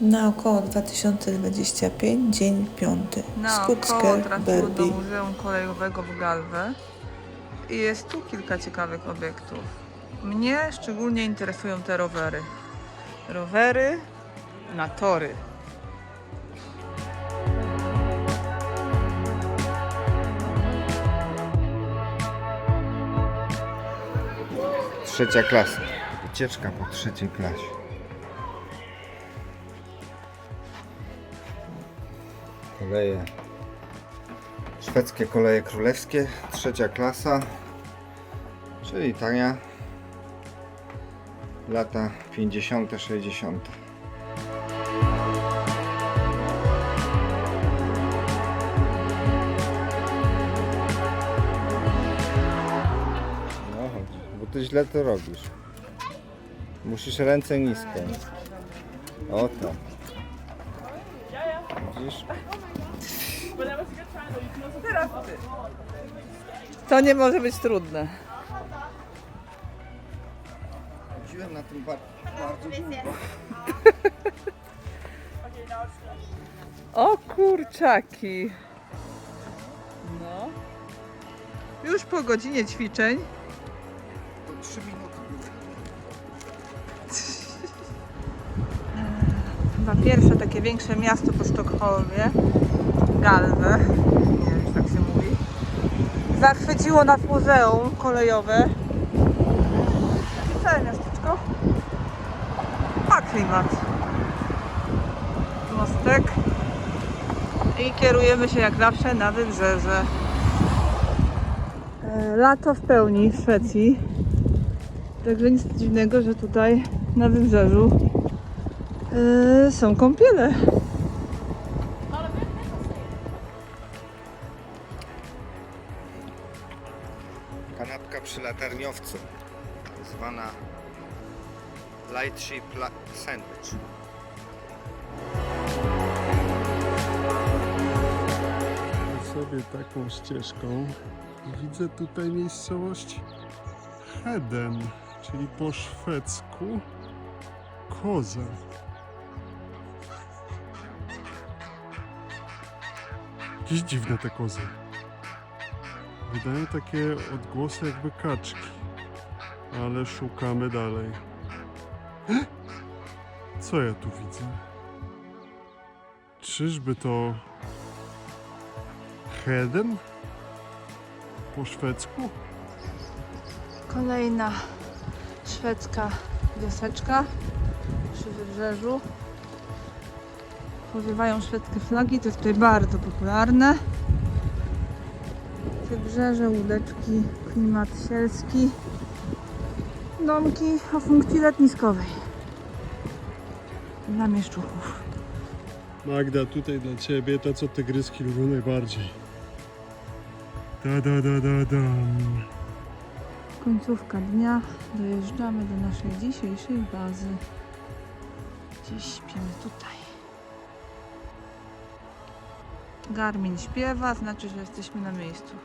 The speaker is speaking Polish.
Na około 2025, dzień piąty. Naokoło Skucker, trafiło do Berbi. Muzeum Kolejowego w Galwę i jest tu kilka ciekawych obiektów. Mnie szczególnie interesują te rowery. Rowery na tory. Trzecia klasa. Wycieczka po trzeciej klasie. Koleje. Szwedzkie koleje królewskie. Trzecia klasa. Czyli tania. Lata 50. 60. No chodź, bo ty źle to robisz. Musisz ręce nisko. O to. Widzisz? Teraz ty. To nie może być trudne. Chodziłem na tym bar- bardzo długo. O kurczaki. No. Już po godzinie ćwiczeń To 3 minuty. Chyba pierwsze takie większe miasto po Sztokholmie, Galwę, nie wiem, tak się mówi, zachwyciło nas muzeum kolejowe. I całe miasteczko ma klimat. Mostek. I kierujemy się jak zawsze na wybrzeże. E, Lato w pełni w Szwecji. Także nic dziwnego, że tutaj na wybrzeżu Yy, są kąpiele. Kanapka przy latarniowcu. Zwana Light Ship La- Sandwich. sobie taką ścieżką i widzę tutaj miejscowość Heden, czyli po szwedzku koza. Jakieś dziwne te kozy. Wydają takie odgłosy jakby kaczki, ale szukamy dalej. Co ja tu widzę? Czyżby to Heden? Po szwedzku? Kolejna szwedzka wioseczka przy wybrzeżu. Powiewają szwedzkie flagi, to jest tutaj bardzo popularne. Wybrzeże, łódeczki, klimat sielski. Domki o funkcji letniskowej. Dla mieszczuchów. Magda, tutaj dla ciebie to, co tygryski lubią najbardziej. Da da da da dam. Końcówka dnia. Dojeżdżamy do naszej dzisiejszej bazy. Dziś śpimy tutaj. Garmin śpiewa, znaczy, że jesteśmy na miejscu.